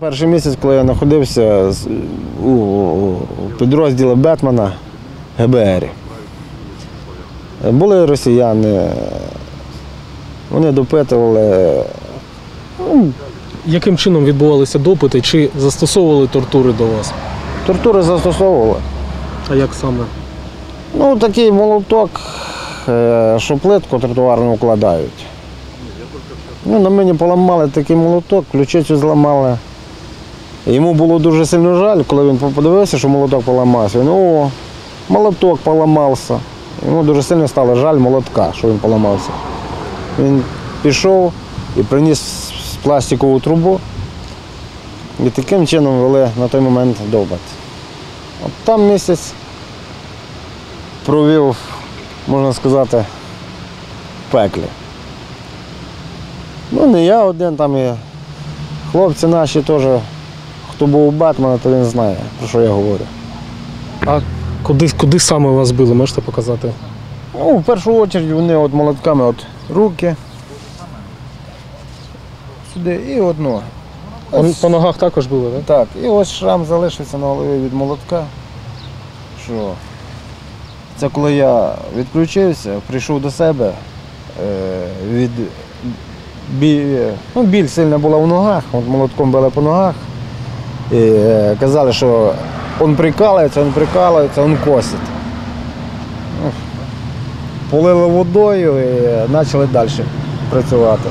Перший місяць, коли я знаходився у підрозділі Бетмана ГБР. Були росіяни, вони допитували. Ну, Яким чином відбувалися допити? Чи застосовували тортури до вас? тортури застосовували. А як саме? Ну, такий молоток, е, що плитку тротуарну вкладають. Ну, на мені поламали такий молоток, ключицю зламали. Йому було дуже сильно жаль, коли він подивився, що молоток поламався. Він, о, молоток поламався. Йому дуже сильно стало жаль молотка, що він поламався. Він пішов і приніс пластикову трубу. І таким чином вели на той момент довбати. От там місяць провів, можна сказати, в пеклі. Ну, не я один, там і хлопці наші теж, хто був у Бетмена, то він знає, про що я говорю. А куди, куди саме вас били? Можете показати? Ну, в першу чергу вони от молотками от руки. Сюди і от ноги. По, по ногах також били, так? Так, і ось шрам залишився на голові від молотка. Що? Це коли я відключився, прийшов до себе е, від бі... ну, біль сильна була в ногах, от молотком били по ногах. І е, казали, що він прикалується, він прикалується, він косить. Ну, Полили водою і почали далі працювати.